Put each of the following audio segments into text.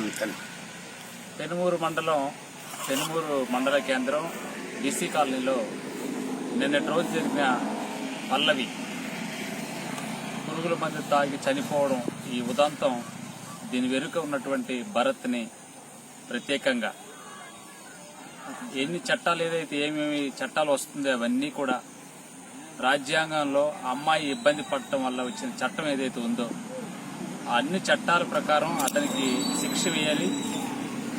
ఉమ్, పెనుమూరు మండలం పెనుమూరు మండల కేంద్రం బీసీ కాలనీలో నిన్నటి రోజు జరిగిన పల్లవి పురుగుల మందు తాగి చనిపోవడం ఈ ఉదంతం దీని వెనుక ఉన్నటువంటి భరత్ని ప్రత్యేకంగా. ఎన్ని చట్టాలు ఏదైతే ఏమేమి చట్టాలు వస్తుందో అవన్నీ కూడా రాజ్యాంగంలో అమ్మాయి ఇబ్బంది పడటం వల్ల వచ్చిన చట్టం ఏదైతే ఉందో అన్ని చట్టాల ప్రకారం అతనికి శిక్ష వేయాలి.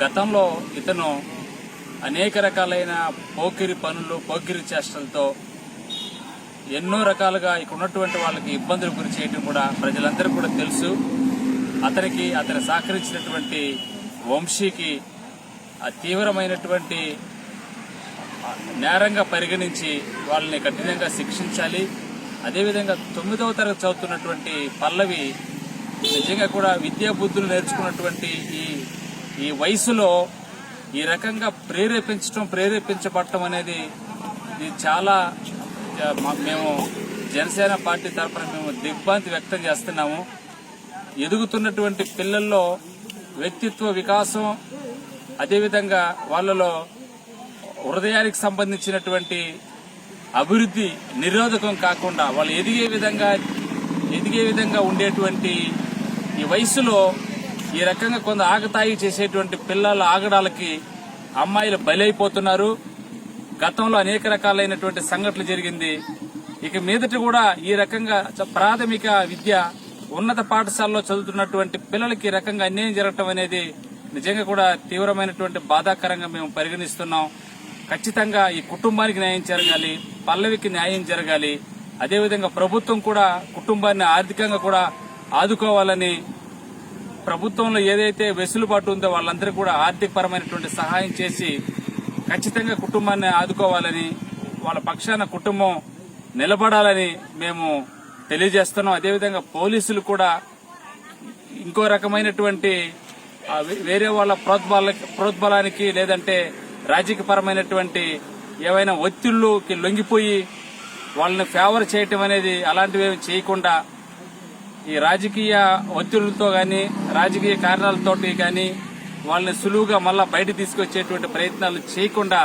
గతంలో ఇతను అనేక రకాలైన పోకిరి పనులు పోకిరి చేష్టలతో ఎన్నో రకాలుగా ఇక్కడ ఉన్నటువంటి వాళ్ళకి ఇబ్బందులు గురి చేయడం కూడా ప్రజలందరూ కూడా తెలుసు. అతనికి అతను సహకరించినటువంటి వంశీకి ఆ తీవ్రమైనటువంటి నేరంగా పరిగణించి వాళ్ళని కఠినంగా శిక్షించాలి. అదేవిధంగా తొమ్మిదవ తరగతి చదువుతున్నటువంటి పల్లవి నిజంగా కూడా విద్యా బుద్ధులు నేర్చుకున్నటువంటి ఈ ఈ వయసులో ఈ రకంగా ప్రేరేపించడం ప్రేరేపించబడటం అనేది ఇది చాలా మేము జనసేన పార్టీ తరఫున మేము దిగ్భ్రాంతి వ్యక్తం చేస్తున్నాము. ఎదుగుతున్నటువంటి పిల్లల్లో వ్యక్తిత్వ వికాసం అదేవిధంగా వాళ్ళలో హృదయానికి సంబంధించినటువంటి అభివృద్ధి నిరోధకం కాకుండా వాళ్ళు ఎదిగే విధంగా ఎదిగే విధంగా ఉండేటువంటి ఈ వయసులో ఈ రకంగా కొంత ఆగతాయి చేసేటువంటి పిల్లల ఆగడాలకి అమ్మాయిలు బలైపోతున్నారు. గతంలో అనేక రకాలైనటువంటి సంఘటనలు జరిగింది. ఇక మీదటి కూడా ఈ రకంగా ప్రాథమిక విద్య ఉన్నత పాఠశాలలో చదువుతున్నటువంటి పిల్లలకి ఈ రకంగా అన్యాయం జరగటం అనేది నిజంగా కూడా తీవ్రమైనటువంటి బాధాకరంగా మేము పరిగణిస్తున్నాం. ఖచ్చితంగా ఈ కుటుంబానికి న్యాయం జరగాలి పల్లవికి న్యాయం జరగాలి. అదేవిధంగా ప్రభుత్వం కూడా కుటుంబాన్ని ఆర్థికంగా కూడా ఆదుకోవాలని ప్రభుత్వంలో ఏదైతే వెసులుబాటు ఉందో వాళ్ళందరికీ కూడా ఆర్థికపరమైనటువంటి సహాయం చేసి ఖచ్చితంగా కుటుంబాన్ని ఆదుకోవాలని వాళ్ళ పక్షాన కుటుంబం నిలబడాలని మేము తెలియజేస్తున్నాం. అదేవిధంగా పోలీసులు కూడా ఇంకో రకమైనటువంటి వేరే వాళ్ళ ప్రోద్బల ప్రోద్బలానికి లేదంటే రాజకీయపరమైనటువంటి ఏవైనా ఒత్తిళ్ళుకి లొంగిపోయి వాళ్ళని ఫేవర్ చేయటం అనేది అలాంటివి చేయకుండా ఈ రాజకీయ ఒత్తిడులతో కానీ రాజకీయ కారణాలతోటి కానీ వాళ్ళని సులువుగా మళ్ళా బయట తీసుకొచ్చేటువంటి ప్రయత్నాలు చేయకుండా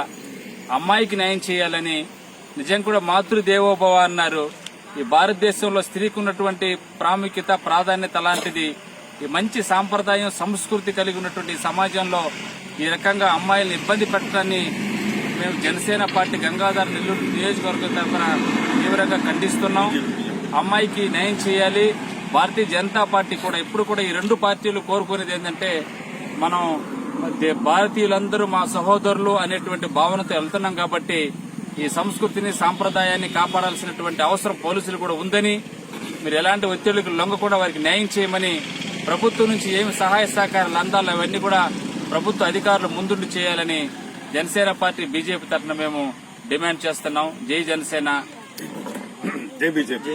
అమ్మాయికి న్యాయం చేయాలని నిజం కూడా మాతృదేవోభవ అన్నారు. ఈ భారతదేశంలో స్త్రీకి ఉన్నటువంటి ప్రాముఖ్యత ప్రాధాన్యత లాంటిది ఈ మంచి సాంప్రదాయం సంస్కృతి కలిగి ఉన్నటువంటి సమాజంలో ఈ రకంగా అమ్మాయిలను ఇబ్బంది పెట్టడాన్ని మేము జనసేన పార్టీ గంగాధర నెల్లూరు నియోజకవర్గం తరఫున తీవ్రంగా ఖండిస్తున్నాం. అమ్మాయికి న్యాయం చేయాలి. భారతీయ జనతా పార్టీ కూడా ఎప్పుడు కూడా ఈ రెండు పార్టీలు కోరుకునేది ఏంటంటే మనం దే- భారతీయులందరూ మా సహోదరులు అనేటువంటి భావనతో వెళ్తున్నాం కాబట్టి ఈ సంస్కృతిని సాంప్రదాయాన్ని కాపాడాల్సినటువంటి అవసరం పోలీసులు కూడా ఉందని మీరు ఎలాంటి ఒత్తిళ్ళకు లొంగకుండా వారికి న్యాయం చేయమని ప్రభుత్వం నుంచి ఏమి సహాయ సహకారాలు అందాలో అవన్నీ కూడా ప్రభుత్వ అధికారులు ముందుండి చేయాలని జనసేన పార్టీ బీజేపీ తరఫున మేము డిమాండ్ చేస్తున్నాం. జై జనసేన. జై బీజేపీ.